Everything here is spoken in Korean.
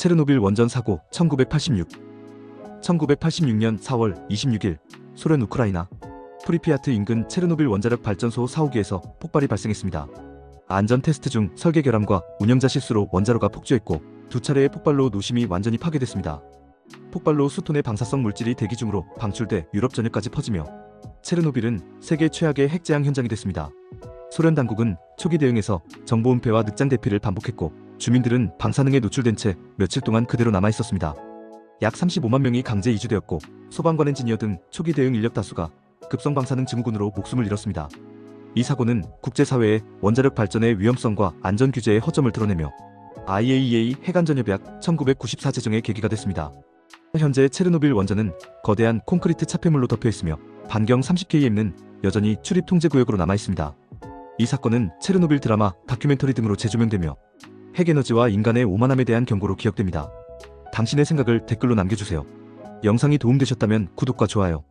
체르노빌 원전 사고 1986 1986년 4월 26일 소련 우크라이나 프리피아트 인근 체르노빌 원자력 발전소 사호기에서 폭발이 발생했습니다. 안전 테스트 중 설계 결함과 운영자 실수로 원자로가 폭주했고 두 차례의 폭발로 노심이 완전히 파괴됐습니다. 폭발로 수톤의 방사성 물질이 대기 중으로 방출돼 유럽 전역까지 퍼지며 체르노빌은 세계 최악의 핵재앙 현장이 됐습니다. 소련 당국은 초기 대응에서 정보 은폐와 늑장 대피를 반복했고 주민들은 방사능에 노출된 채 며칠 동안 그대로 남아 있었습니다. 약 35만 명이 강제 이주되었고 소방관 엔지니어 등 초기 대응 인력 다수가 급성 방사능 증후군으로 목숨을 잃었습니다. 이 사고는 국제사회의 원자력 발전의 위험성과 안전 규제의 허점을 드러내며 IAEA 핵안전협약 1994 제정의 계기가 됐습니다. 현재 체르노빌 원전은 거대한 콘크리트 차폐물로 덮여 있으며 반경 30km는 여전히 출입 통제 구역으로 남아 있습니다. 이 사건은 체르노빌 드라마, 다큐멘터리 등으로 재조명되며 핵에너지와 인간의 오만함에 대한 경고로 기억됩니다. 당신의 생각을 댓글로 남겨주세요. 영상이 도움되셨다면 구독과 좋아요,